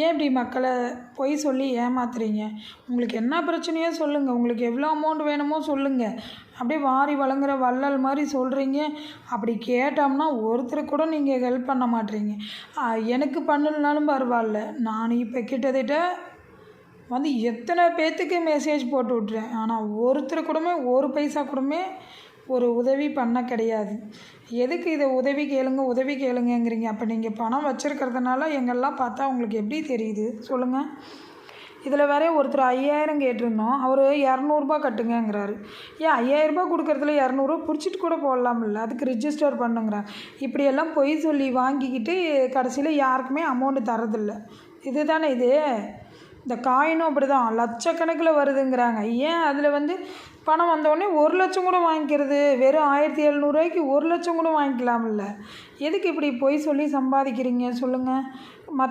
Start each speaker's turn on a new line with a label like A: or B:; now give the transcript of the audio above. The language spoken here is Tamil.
A: ஏன் இப்படி மக்களை பொய் சொல்லி ஏமாத்துறீங்க? உங்களுக்கு என்ன பிரச்சனையோ சொல்லுங்கள் உங்களுக்கு எவ்வளோ அமௌண்ட் வேணுமோ சொல்லுங்கள் அப்படியே வாரி வழங்குற வள்ளல் மாதிரி சொல்கிறீங்க அப்படி கேட்டோம்னா ஒருத்தருக்கு கூட நீங்கள் ஹெல்ப் பண்ண மாட்டீங்க. எனக்கு பண்ணலனாலும் பரவாயில்ல. நான் இப்போ கிட்டத்தட்ட வந்து எத்தனை பேர்த்துக்கு மெசேஜ் போட்டு விட்றேன் ஆனால் ஒருத்தர் கூடமே ஒரு பைசா கூடமே ஒரு உதவி பண்ண கிடையாது. எதுக்கு இதை உதவி கேளுங்க உதவி கேளுங்கங்கிறீங்க? அப்போ நீங்கள் பணம் வச்சுருக்கிறதுனால எங்கெல்லாம் பார்த்தா உங்களுக்கு எப்படி தெரியுது? சொல்லுங்கள் இதில் வேற ஒருத்தர் ஐயாயிரம் கேட்டிருந்தோம். அவர் இரநூறுபா கட்டுங்கங்கிறாரு. ஏன் ஐயாயிரரூபா கொடுக்குறதுல இரநூறுவா பிடிச்சிட்டு கூட போடலாம்ல? அதுக்கு ரிஜிஸ்டர் பண்ணுங்கிறாங்க இப்படியெல்லாம் பொய் சொல்லி வாங்கிக்கிட்டு கடைசியில் யாருக்குமே அமௌண்ட்டு தரதில்லை இது தானே இது? இந்த காயினும் அப்படி தான் லட்சக்கணக்கில் வருதுங்கிறாங்க. ஏன் அதில் வந்து பணம் வந்தோடனே ஒரு லட்சம் கூட வாங்கிக்கிறது? வெறும் ஆயிரத்தி எழுநூறுவாய்க்கு ஒரு லட்சம் கூட வாங்கிக்கலாம்ல. எதுக்கு இப்படி பொய் சொல்லி சம்பாதிக்கிறீங்க? சொல்லுங்கள் மத்